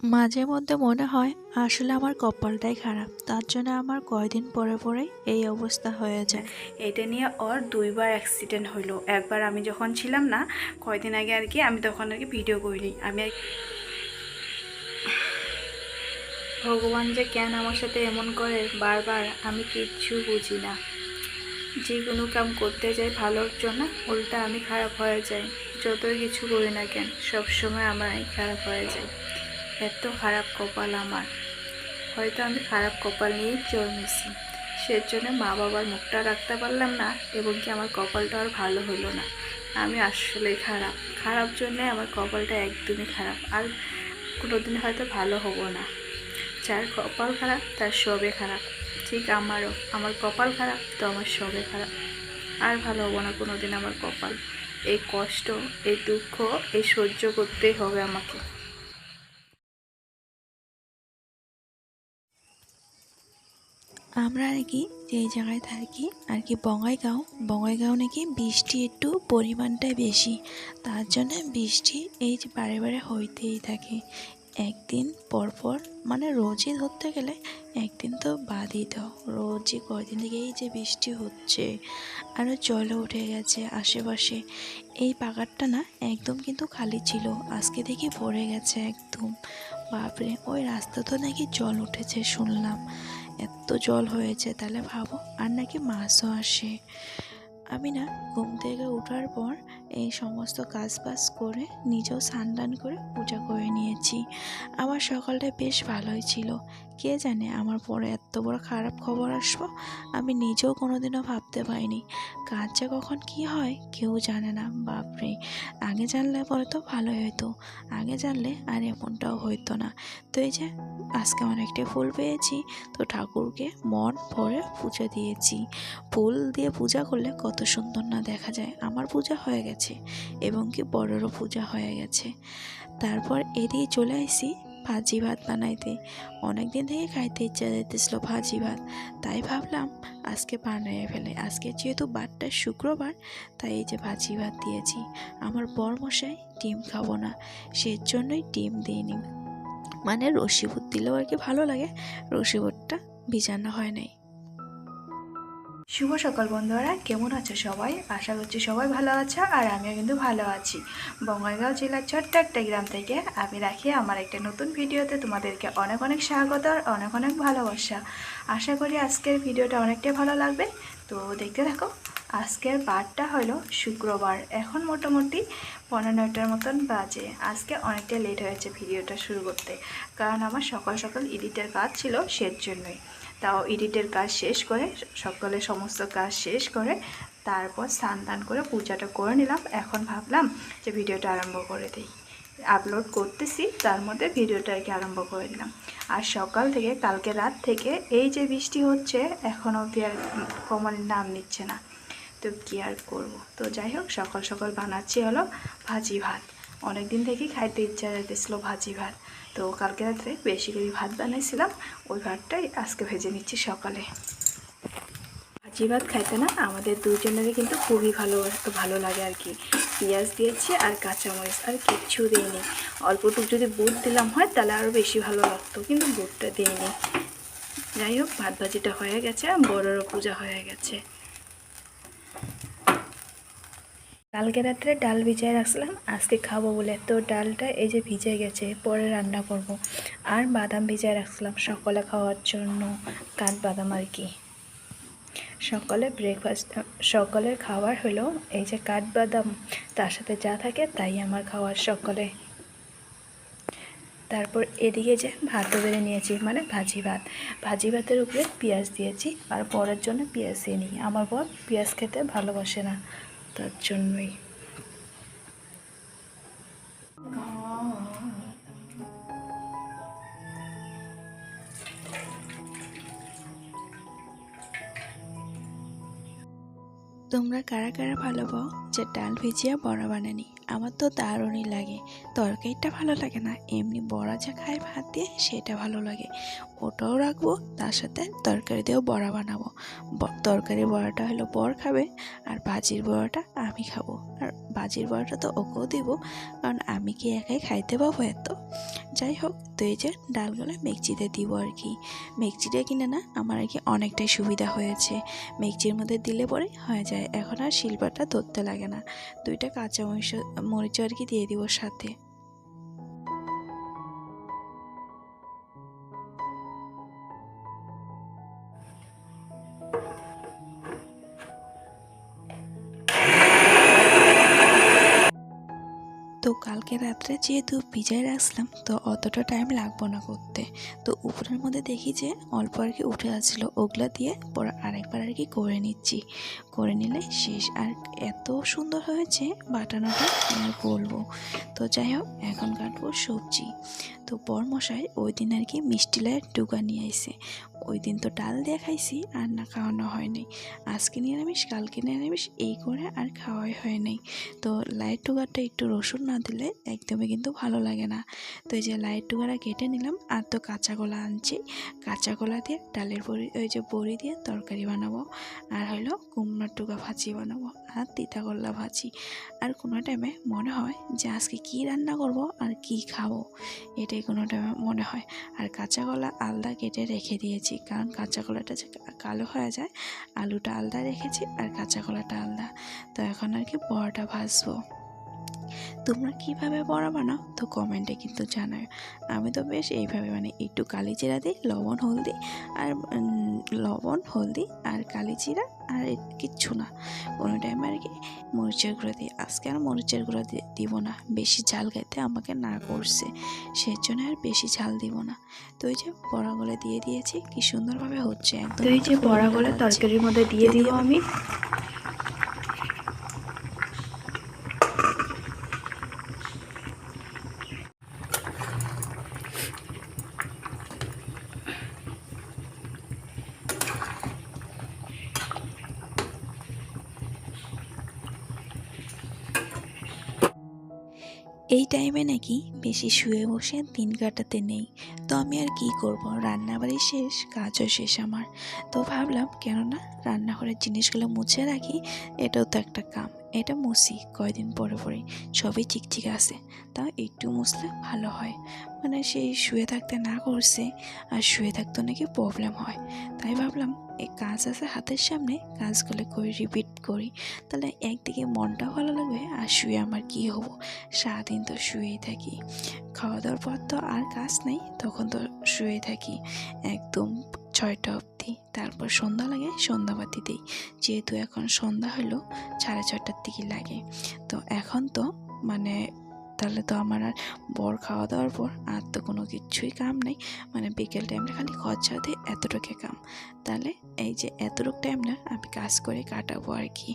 মাঝে মধ্যে মনে হয় আসলে আমার কপালটাই খারাপ। তার জন্য আমার কয়দিন পরে পরেই এই অবস্থা হয়ে যায়। এটা নিয়ে ওর দুইবার অ্যাক্সিডেন্ট হইল। একবার আমি যখন ছিলাম না, কয়দিন আগে আর কি আমি তখন আর কি ভিডিও করিনি। আমি আর ভগবান যে কেন আমার সাথে এমন করে, বারবার আমি কিচ্ছু বুঝি না। যে কোনো কাম করতে যাই ভালোর জন্য, উল্টা আমি খারাপ হয়ে যাই। যতই কিছু করি না কেন, সবসময় আমারই খারাপ হয়ে যায়। এত খারাপ কপাল আমার। হয়তো আমি খারাপ কপাল নিয়েই জন্মেছি সেজন্য মা বাবার মুখটা রাখতে পারলাম না এবং কি আমার কপালটা আর ভালো হলো না। আমি আসলেই খারাপ। খারাপ জন্যে আমার কপালটা একদমই খারাপ। আর কোনোদিন হয়তো ভালো হব না। যার কপাল খারাপ, তার সবে খারাপ। ঠিক আমারও। আমার কপাল খারাপ, তো আমার সবে খারাপ। আর ভালো হব না কোনো দিন আমার কপাল। এই কষ্ট, এই দুঃখ, এই সহ্য করতেই হবে আমাকে। আমরা আর কি যেই জায়গায় থাকি আর কি বঙ্গাইগাঁও বঙ্গাইগাঁও নাকি বৃষ্টি একটু পরিমাণটাই বেশি। তার জন্য বৃষ্টি এই যে বারে বারে হইতেই থাকে। একদিন পর পর মানে রোজই ধরতে গেলে একদিন তো বাদই দাও। রোজই কয়দিন থেকে এই যে বৃষ্টি হচ্ছে আরও জলও উঠে গেছে আশেপাশে। এই পাকারটা না একদম কিন্তু খালি ছিল, আজকে দেখি ভরে গেছে একদম। বাপরে, ওই রাস্তা তো নাকি জল উঠেছে শুনলাম। এত জল হয়েছে, তাহলে ভাবো, আর নাকি মাছও আসে। আমি না ঘুম থেকে ওঠার পর এই সমস্ত কাজ বাজ করে নিজেও স্নান করে পূজা করে নিয়েছি। আমার সকালটা বেশ ভালোই ছিল। কে জানে আমার পরে এত বড় খারাপ খবর আসব? আমি নিজেও কোনোদিনও ভাবতে পারিনি। কাজ যে কখন কি হয়, কেউ জানে না। বাপরে, আগে জানলে পরে তো ভালোই হতো আগে জানলে আর এমনটাও হইতো না। তো এই যে, আজকে অনেকটা ফুল পেয়েছি। তো ঠাকুরকে মন ভরে পুজো দিয়েছি। ফুল দিয়ে পূজা করলে কত সুন্দর না দেখা যায়। আমার পূজা হয়ে গেছে এবং কি বড়েরও পূজা হয়ে গেছে। তারপর এদিকে চলে আসি ভাজি ভাত বানাইতে। অনেক দিন থেকে খাইতে ইচ্ছা যাইতেছিল ভাজি ভাত তাই ভাবলাম, আজকে বানিয়ে ফেলে আজকে যেহেতু বারটা শুক্রবার, তাই এই যে ভাজি ভাত দিয়েছি। আমার বরমশাই ডিম খাব না সেই জন্যই ডিম দিইনি। মানে রসিভূত দিলেও আর কি ভালো লাগে রসিভূতটা ভিজানো হয় নাই। শুভ সকাল বন্ধুরা, কেমন আছো সবাই? আশা করছি সবাই ভালো আছে আর আমিও কিন্তু ভালো আছি। বঙ্গাইগাঁও জেলার ছোট্ট একটা গ্রাম থেকে আমি রাখি আমার একটা নতুন ভিডিওতে তোমাদেরকে অনেক অনেক স্বাগত আর অনেক অনেক ভালোবাসা। আশা করি আজকের ভিডিওটা অনেকটাই ভালো লাগবে। তো দেখতে থাকো, আজকের বারটা হলো শুক্রবার। এখন মোটামুটি পনেরো নয়টার মতন বাজে। আজকে অনেকটা লেট হয়েছে ভিডিওটা শুরু করতে। কারণ আমার সকাল সকাল এডিটের কাজ ছিল সের জন্যই তাও এডিটের কাজ শেষ করে সকালে সমস্ত কাজ শেষ করে তারপর স্নান টান করে পূজাটা করে নিলাম। এখন ভাবলাম যে ভিডিওটা আরম্ভ করে দিই। আপলোড করতেছি, তার মধ্যে ভিডিওটা আর আরম্ভ করে দিলাম আর সকাল থেকে, কালকে রাত থেকে এই যে বৃষ্টি হচ্ছে, এখন অবধি আর কমানোর নাম নিচ্ছে না। তো কী আর করব? তো যাই হোক, সকাল সকাল বানাচ্ছি হলো ভাজি ভাত। অনেক দিন থেকেই খাইতে ইচ্ছা যাইতেছিল ভাজি ভাত। তো কালকে রাত্রে বেশি করে ভাত বানাইছিলাম, ওই ভাতটাই আজকে ভেজে নিচ্ছি সকালে। ভাজি ভাত খাইতে না আমাদের দুজনেরই কিন্তু খুবই ভালো ভালো লাগে আর কি। পেঁয়াজ দিয়েছি আর কাঁচামরিচ আর কিচ্ছু দিইনি। অল্পটুকু যদি বুট দিলাম হয় তাহলে আরও বেশি ভালো লাগতো, কিন্তু বুটটা দিইনি। যাই হোক, ভাত ভাজিটা হয়ে গেছে, বড়োরও পূজা হয়ে গেছে। কালকে রাত্রে ডাল ভিজিয়ে রাখছিলাম, আজকে খাব বলে। তো ডালটা এই যে ভিজে গেছে, পরে রান্না করব। আর বাদাম ভিজিয়ে রাখছিলাম সকালে খাওয়ার জন্য কাঠবাদাম আর কি। সকালে ব্রেকফাস্ট সকালের খাবার হলো এই যে কাঠবাদাম তার সাথে যা থাকে তাই আমার খাওয়ার সকালে। তারপর এদিকে যে ভাতও বেড়ে নিয়েছি মানে ভাজি ভাত। ভাজি ভাতের উপরে পেঁয়াজ দিয়েছি, আর পরের জন্য পেঁয়াজ দিয়ে নিই আমার বর পেঁয়াজ খেতে ভালোবাসে না। তার জন্যই। তোমরা কারা কারা ভালো যে ডাল ভিজিয়া বড় বানানি। আমার তো দারুণই লাগে। তরকারিটা ভালো লাগে না, এমনি বড়া যা খায় ভাত দিয়ে সেটা ভালো লাগে। ওটাও রাখব, তার সাথে তরকারি দিয়েও বড়া বানাবো। তরকারি বড়াটা হলো বর খাবে, আর ভাজির বড়াটা আমি খাব। বড়টা বড়াটা তো ওকেও দেবো, কারণ আমি কি একাই খাইতে পাবো এত? যাই হোক, তো এই যে ডালগুলো মেকচিতে দিব আর কি। মেকচিটা কিনে না আমার আর কি অনেকটাই সুবিধা হয়েছে। মেকচির মধ্যে দিলে পরে হয়ে যায়। এখন আর শিল্পাটা ধরতে লাগে না। দুইটা কাঁচা মরিচ মরিচ আর কি দিয়ে দিব সাথে। কালকে রাত্রে যেহেতু ভিজায় রাখছিলাম, তো অতটা টাইম লাগবো না করতে। তো উপরের মধ্যে দেখি যে অল্প আর কি উঠে আসছিল, ওগুলা দিয়ে পরে আরেকবার আর কি করে নিচ্ছি। করে নিলে শেষ। আর এত সুন্দর হয়েছে বাটানোটা আর বলব। তো যাই হোক, এখন কাটবো সবজি। তো বরমশাই ওই দিন আর কি মিষ্টি লাইয়ের ডুগা নিয়ে আইসে ওই দিন তো ডাল দিয়ে খাইছি, আর না খাওয়ানো হয়নি আজকে নিরামিষ, কালকে নিরামিষ, এই করে আর খাওয়াই হয় নাই। তো লাইট টুগারটা একটু রসুন না দিলে একদমই কিন্তু ভালো লাগে না। তো এই যে লাইট টুগারা কেটে নিলাম, আর তো কাঁচা কলা আনছি। কাঁচা কলা দিয়ে ডালের বড়ি, ওই যে বড়ি দিয়ে তরকারি বানাবো। আর হলো কুমড়ার টুকা ভাজি বানাবো। আর তিতা করলা ভাজি। আর কোনো টাইমে মনে হয় যে আজকে কী রান্না করব আর কি খাব। এটাই কোনো টাইমে মনে হয়। আর কাঁচা কলা আলাদা কেটে রেখে দিয়েছি। কারণ কাঁচা কলাটা যে কালো হয়ে যায়, আলুটা আলাদা রেখেছি আর কাঁচা কলাটা আলাদা। তো এখন আর কি বড়াটা ভাজবো। তোমরা কীভাবে বড়া বানাও? তো কমেন্টে কিন্তু জানাও আমি তো বেশ এইভাবে মানে একটু কালি জিরা দিই লবণ হলদি আর লবণ হলদি আর কালি জিরা আর কিচ্ছু না। কোনো টাইম আর কি মরিচের গুঁড়ো দিই। আজকে আর মরিচের গুঁড়ো দিব না। বেশি ঝাল খাইতে আমাকে না করছে। সেই জন্য আর বেশি ঝাল দিব না। তো ওই যে বড়াগুলো দিয়ে দিয়েছি কি সুন্দরভাবে হচ্ছে। একদম তো এই যে বড়াগুলো তরকারির মধ্যে দিয়ে দিব আমি এই টাইমে নাকি? বেশি শুয়ে বসে দিন কাটাতে নেই। তো আমি আর কি করব? রান্নাবাড়ি শেষ, কাজও শেষ আমার। তো ভাবলাম, কেননা রান্নাঘরের জিনিসগুলো মুছে রাখি, এটাও তো একটা কাম। এটা মুছি কয়দিন পরে পরে সবই চিকচিক আছে। তা একটু মুছলে ভালো হয়। মানে সেই শুয়ে থাকতে না করছে আর শুয়ে থাকতে নাকি প্রবলেম হয়। তাই ভাবলাম, এই কাজ আছে হাতের সামনে, কাজগুলো করে রিপিট করি। তাহলে একদিকে মনটাও ভালো লাগবে আর শুয়ে আমার কি হব? সারাদিন তো শুয়েই থাকি। খাওয়া দাওয়ার পর তো আর কাজ নেই, তখন তো শুয়ে থাকি। একদম ছয়টা অবধি। তারপর সন্ধ্যা লাগে, সন্ধ্যাবাতি দিই। যেহেতু এখন সন্ধ্যা হলো, সাড়ে ছটার দিকে লাগে। তো এখন তো মানে তাহলে তো আমার আর বর খাওয়া দাওয়ার পর আর তো কোনো কিছুই কাম নেই। মানে বিকেল টাইমটা খালি খরচা দিয়ে এতটুকু কাম। তাহলে এই যে এতটুকু টাইম না, আমি কাজ করে কাটাবো আর কি।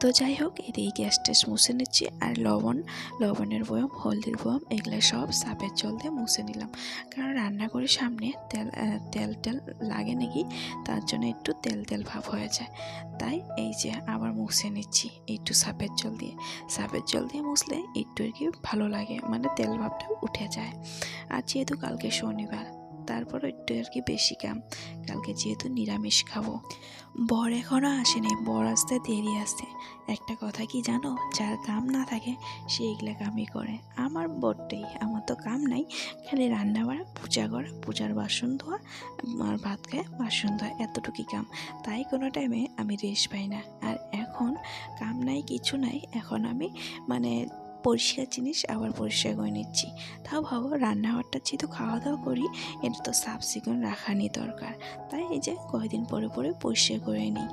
তো যাই হোক, এদিকে গ্যাস ট্যাস মুছে নিচ্ছি আর লবণ, লবণের বয়ম, হলদির বয়ম, এগুলো সব সাপের জল দিয়ে মুছে নিলাম। কারণ রান্না করে সামনে তেল তেল টেল লাগে নাকি? তার জন্য একটু তেল তেল ভাব হয়ে যায়। তাই এই যে আবার মুছে নিচ্ছি একটু সাপের জল দিয়ে। সাপের জল দিয়ে মুছলে একটু আর কি ভালো লাগে মানে তেল ভাবটা উঠে যায়। আর যেহেতু কালকে শনিবার তারপর একটু আর কি বেশি কাম। কালকে যেহেতু নিরামিষ খাব। বর এখনও আসেনি। বর আসতে দেরি আছে। একটা কথা কি জানো? যার কাম না থাকে, সে এগুলা কামই করে। আমার বরটাই। আমার তো কাম নাই। খালি রান্না বাড়া পূজা করা, পূজার বাসন ধোয়া, আর ভাত খায় বাসন ধোয়া, এতটুকুই কাম। তাই কোনো টাইমে আমি রেস্ট পাই না। আর এখন কাম নাই, কিছু নাই। এখন আমি মানে পরিষ্কার জিনিস, আবার পরিষ্কার করে নিচ্ছি। তাও ভাবো, রান্নাঘরটা যেহেতু খাওয়া দাওয়া করি, এটা তো সাফ সিকুন রাখানি দরকার। তাই এই যে কয়েকদিন পরে পরে পরিষ্কার করে নিই।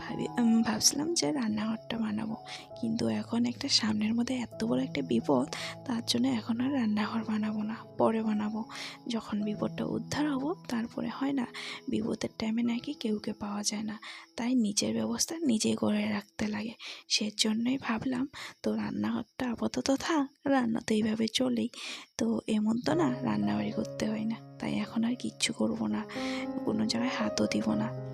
ভাবি ভাবছিলাম যে রান্নাঘরটা বানাবো। কিন্তু এখন একটা সামনের মধ্যে এত বড় একটা বিপদ, তার জন্য এখন আর রান্নাঘর বানাবো না। পরে বানাবো। যখন বিপদটা উদ্ধার হব, তারপরে হয় না, বিপদের টাইমে নাকি কেউকে পাওয়া যায় না। তাই নিজের ব্যবস্থা নিজেই করে রাখতে লাগে। সেজন্যই ভাবলাম, তো রান্নাঘরটা আপাতত থাক, রান্না তো এইভাবে চলেই। তো এমন তো না, রান্নাবাড়ি করতে হয় না। তাই এখন আর কিচ্ছু করব না। কোনো জায়গায় হাতও দিব না।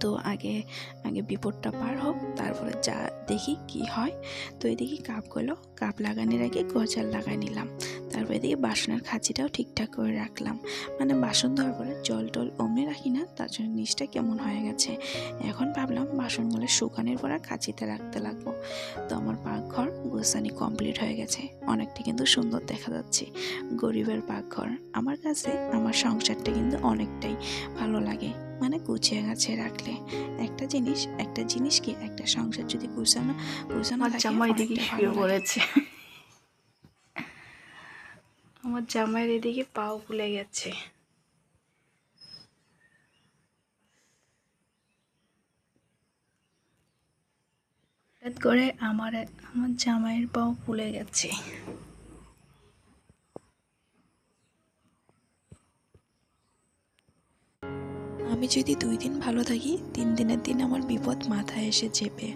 তো আগে আগে বিপদটা পার হোক, তারপরে যা দেখি কি হয়। তো এদিকে কাপগুলো, কাপ লাগানোর আগে গজাল লাগাই নিলাম। তারপর এদিকে বাসনের খাঁচিটাও ঠিকঠাক করে রাখলাম। মানে বাসন ধোয়ার পরে জল টল অমনি রাখি না, তার জন্য নিচটা কেমন হয়ে গেছে। এখন ভাবলাম বাসনগুলো শুকানোর পর খাঁচিতে রাখতে লাগবো। তো আমার পাকঘর গোসানি কমপ্লিট হয়ে গেছে। অনেকটা কিন্তু সুন্দর দেখা যাচ্ছে। গরিবের পাকঘর। আমার কাছে, আমার সংসারটা কিন্তু অনেকটাই ভালো লাগে। মানে গুছিয়ে গাছে রাখলে। একটা জিনিস একটা জিনিস কি একটা সংসার যদি গুছানো গুছানো জামাই এদিকে অনেকটা শুয়ে পড়েছে। আমার জামাইয়ের এদিকে পাও ফুলে গেছে। হঠাৎ করে আমার আমার জামাইয়ের পাও ফুলে গেছে। আমি যদি দুই দিন ভালো থাকি, তিন দিনের দিন আমার বিপদ মাথায় এসে চেপে।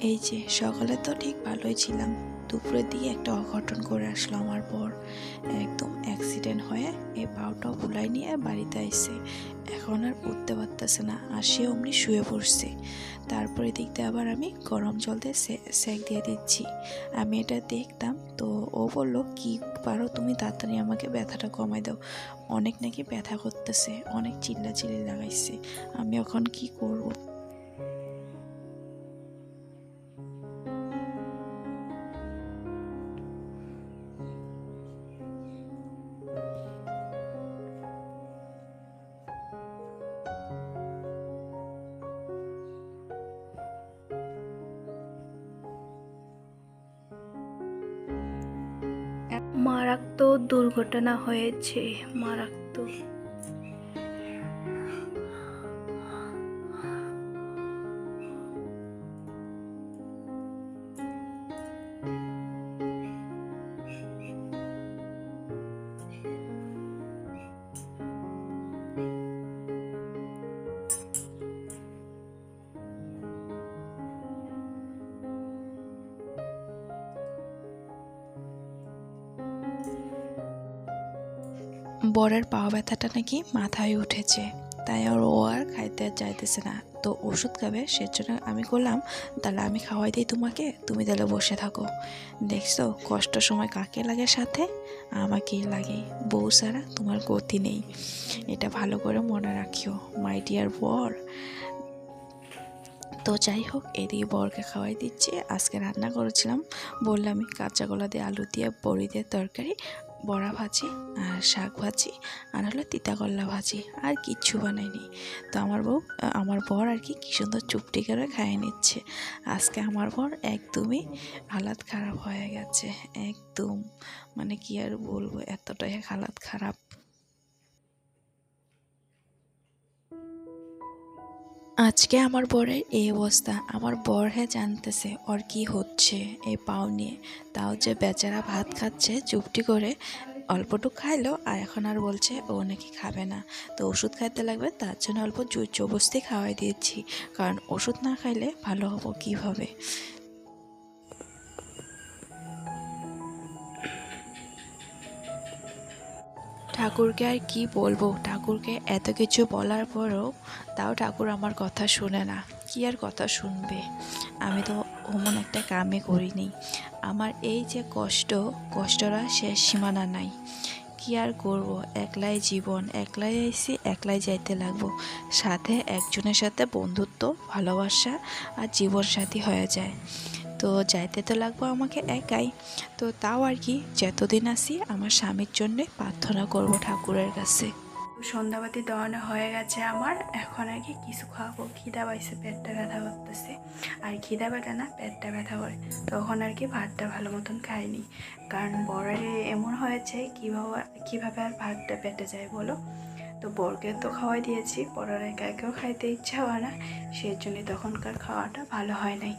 এই যে, সকালে তো ঠিক ভালোই ছিলাম। দুপুরের দিকে একটা অঘটন করে আসলো আমার পর একদম অ্যাক্সিডেন্ট হয়ে এই পাওটাও বুলাই নিয়ে বাড়িতে আইসে এখন আর উঠতে পারতেছে না, আর সে অমনি শুয়ে পড়ছে। তারপরে দেখতে আবার আমি গরম জল দিয়ে সেক দিয়ে দিচ্ছি। আমি এটা দেখতাম, তো ও বলল, কি পারো তুমি তাড়াতাড়ি আমাকে ব্যথাটা কমাই দাও। অনেক নাকি ব্যথা করতেছে, অনেক চিল্লা চিল্লি লাগাইছে। আমি এখন কি করব? মারাত্মক দুর্ঘটনা হয়েছে মারাত্মক। বরের পা ব্যথাটা নাকি মাথায় উঠেছে। তাই আর ও আর খাইতে চাইতেছে না। তো ওষুধ খাবে, সেজন্য আমি করলাম তাহলে আমি খাওয়াই দিই তোমাকে, তুমি তাহলে বসে থাকো। দেখছ, কষ্ট সময় কাকে লাগে সাথে? আমাকেই লাগে। বউ ছাড়া তোমার গতি নেই। এটা ভালো করে মনে রাখিও মাই ডিয়ার বর। তো যাই হোক, এদিকে বরকে খাওয়াই দিচ্ছি। আজকে রান্না করেছিলাম, বললাম কাঁচা কলা দিয়ে আলু দিয়ে, বড়ি দিয়ে তরকারি। বড়া ভাজি আর শাক ভাজি আর হলো তিতা করলা ভাজি আর কিচ্ছু বানাইনি। তো আমার বউ, আমার বর আর কি কী সুন্দর চুপটি করে খাইয়ে নিচ্ছে। আজকে আমার বর একদমই হালাত খারাপ হয়ে গেছে, একদম। মানে কি আর বলব, এতটাই হালাত খারাপ। আজকে আমার বরের এই অবস্থা। আমার বর হ্যাঁ জানতেছে ওর কি হচ্ছে এই পাও নিয়ে। তাও যে বেচারা ভাত খাচ্ছে, চুপটি করে অল্পটুক খাইলো আর এখন আর বলছে ও নাকি খাবে না। তো ওষুধ খাইতে লাগবে, তার জন্য অল্প জবস্তি খাওয়াই দিয়েছি। কারণ ওষুধ না খাইলে ভালো হব কীভাবে? ঠাকুরকে আর কি বলব? ঠাকুরকে এত কিছু বলার পরও তাও ঠাকুর আমার কথা শুনে না। কি আর কথা শুনবে? আমি তো অমন একটা কামে করিনি। আমার এই যে কষ্ট, কষ্টটা শেষ সীমানা নাই। কি আর করব? একলাই জীবন, একলাই আইসি, একলাই যাইতে লাগবো। সাথে একজনের সাথে বন্ধুত্ব, ভালোবাসা আর জীবন সাথী হয়ে যায়। তো যাইতে তো লাগবো আমাকে একাই। তো তাও আর কি, যতদিন আসি আমার স্বামীর জন্যে প্রার্থনা করব ঠাকুরের কাছে। সন্ধ্যাবাতি দেওয়ানো হয়ে গেছে আমার, এখন আর কি কিছু খাব। খিদা পাইছে, পেটটা ব্যথা করতেছে। আর খিদা ব্যথা না পেটটা ব্যথা করে। তখন আর কি ভাতটা ভালো মতন খাইনি। কারণ বরের এমন হয়েছে, কীভাবে কীভাবে আর ভাতটা পেটে যায় বলো? তো বরকে তো খাওয়াই দিয়েছি পরের একা একেও খাইতে ইচ্ছা হয় না। সেই জন্যে তখনকার খাওয়াটা ভালো হয় নাই।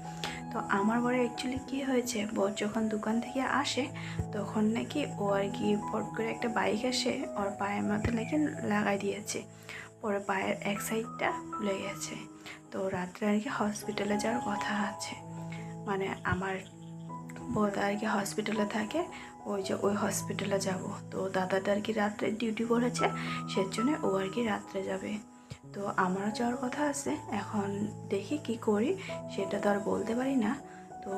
তো আমার বরে অ্যাকচুয়ালি কী হয়েছে, বর যখন দোকান থেকে আসে, তখন নাকি ও আর কি ফট করে একটা বাইক আসে, ওর পায়ের মধ্যে নাকি লাগাই দিয়েছে। পরে পায়ের এক সাইডটা ফুলে গেছে। তো রাত্রে আর কি হসপিটালে যাওয়ার কথা আছে। মানে আমার বোধ আর কি হসপিটালে থাকে, ওই যে ওই হসপিটালে যাব। তো দাদাটা আর কি রাত্রে ডিউটি করেছে, সেজন্য ও আর কি রাত্রে যাবে। তো আমারও যাওয়ার কথা আছে। এখন দেখি কি করি, সেটা তো আর বলতে পারি না। তো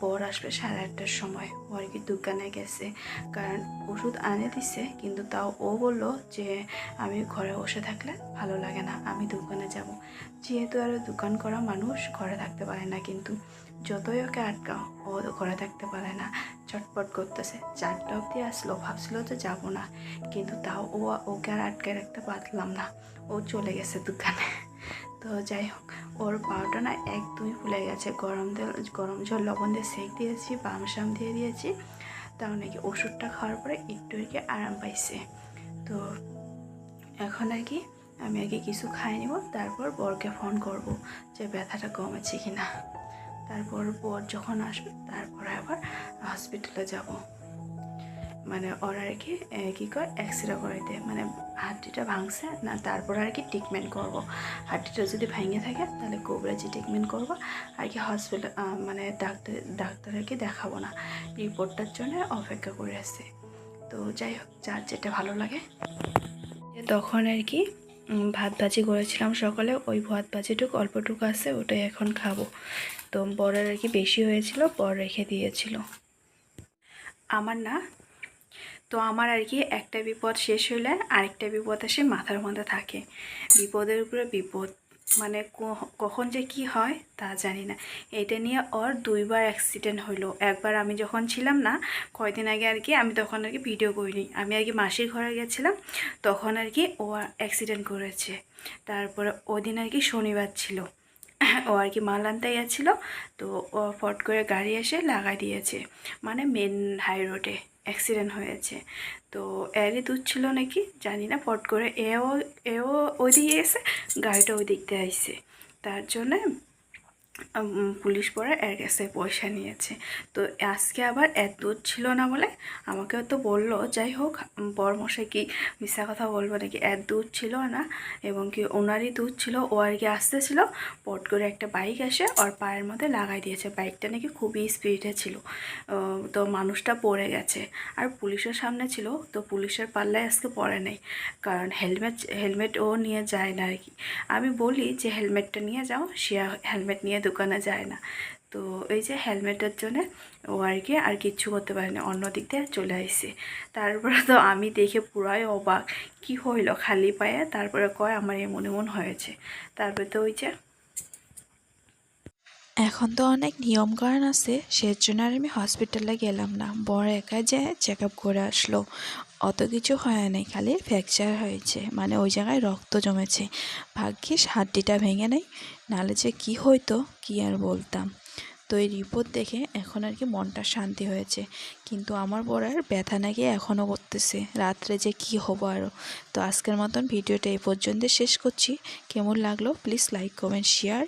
বর আসবে সাড়ে আটটার সময় ও আর কি দোকানে গেছে। কারণ ওষুধ আনে দিছে, কিন্তু তাও ও বলল যে আমি ঘরে বসে থাকলে ভালো লাগে না, আমি দোকানে যাব। যেহেতু আর দোকান করা মানুষ, ঘরে থাকতে পারে না কিন্তু। যতই ওকে আটকাও, ও তো ঘরে থাকতে পারে না। চটপট করতেছে। চারটা অবধি আসলো, ভাবছিল যে যাব না, কিন্তু তাও ও, ওকে আর আটকে রাখতে পারলাম না। ও চলে গেছে দোকানে। তো যাই হোক, ওর পাওয়াটা না একদমই ফুলে গেছে। গরম তেল, গরম জল, লবণ দিয়ে সেক দিয়েছি বাম শাম দিয়ে দিয়েছি। তাও নাকি ওষুধটা খাওয়ার পরে একটু আর আরাম পাইছে। তো এখন আর কি, আমি আগে কিছু খাই নিব, তারপর বরকে ফোন করব যে ব্যথাটা কমেছে কি না তারপর বর যখন আসবে, তারপরে আবার হসপিটালে যাব। মানে ওরা আর কি কী করে এক্স রে করাইতে। মানে হাড্ডিটা ভাঙছে না, তারপর আর কি ট্রিটমেন্ট করব। হাড্ডিটা যদি ভেঙে থাকে, তাহলে কোবরাজি ট্রিটমেন্ট করব। আর কি হসপিটাল মানে ডাক্তার ডাক্তারকে দেখাবো না। রিপোর্টটার জন্য অপেক্ষা করে আসছে। তো যাই হোক, যার যেটা ভালো লাগে। তখন আর কি ভাত ভাজি করেছিলাম সকালে, ওই ভাত ভাজিটুকু, অল্পটুকু আছে, ওটাই এখন খাব। তো বরের আর কি বেশি হয়েছিল, বর রেখে দিয়েছিল। আমার না, তো আমার আর কি একটা বিপদ শেষ হলে আরেকটা বিপদ এসে মাথার মধ্যে থাকে। বিপদের উপরে বিপদ মানে কখন যে কি হয় তা জানি না। এটা নিয়ে ওর দুইবার অ্যাক্সিডেন্ট হইল। একবার আমি যখন ছিলাম না, কয়দিন আগে আর কি, আমি তখন আর কি ভিডিও করিনি। আমি আর কি মাসির ঘরে গেছিলাম, তখন আর কি ও অ্যাক্সিডেন্ট করেছে। তারপরে ওদিন আর কি শনিবার ছিল। ও আর কি মাল আনতে গেছিল তো ও ফট করে গাড়ি এসে লাগাই দিয়েছে মানে মেন হাই রোডে অ্যাক্সিডেন্ট হয়েছে। তো এরই দুধ ছিল নাকি? জানি না ফট করে এও এও ওই দিকে এসে গাড়িটা ওই দিক দিয়ে আইসে তার জন্যে পুলিশ পরে এর কাছে পয়সা নিয়েছে। তো আজকে আবার এত দুধ ছিল না বলে আমাকেও তো বলল, যাই হোক বরমশাই কি মিথ্যা কথা বলব নাকি? এর দুধ ছিল না এবং কি ওনারই দুধ ছিল, ও আর কি আসতেছিল পট করে একটা বাইক এসে ওর পায়ের মধ্যে লাগাই দিয়েছে। বাইকটা নাকি খুবই স্পিডে ছিল। তো মানুষটা পড়ে গেছে। আর পুলিশের সামনে ছিল, তো পুলিশের পাল্লায় আজকে পড়ে নেই। কারণ হেলমেট হেলমেট ও নিয়ে যায় না আর কি। আমি বলি যে, হেলমেটটা নিয়ে যাও, সে হেলমেট নিয়ে দোকানে যায় না। তো এই যে হেলমেটের জন্য ও আর কি আর কিচ্ছু করতে পারেনি অন্য দিক দিয়ে চলে আসছে। তারপরে তো আমি দেখে পুরাই অবাক, কি হইল খালি পায়ে? তারপরে কয়, আমার এমন এমন হয়েছে। তারপরে তো ওই যে এখন তো অনেক নিয়মকানুন আছে, সেজন্য আর আমি হসপিটালে গেলাম না। বড় একা যে চেক আপ করে আসলো। অত কিছু হয় নাই, খালি ফ্র্যাকচার হয়েছে মানে ওই জায়গায় রক্ত জমেছে। ভাগ্যিস হাড্ডিটা ভেঙে নেই নাহলে যে কী হইতো, কী আর বলতাম। তো এই রিপোর্ট দেখে এখন আর কি মনটা শান্তি হয়েছে। কিন্তু আমার বড়ার ব্যথা নাকি এখনও করতেছে, রাত্রে যে কি হব আরও তো আজকের মতন ভিডিওটা এই পর্যন্ত শেষ করছি। কেমন লাগল প্লিজ লাইক কমেন্ট শেয়ার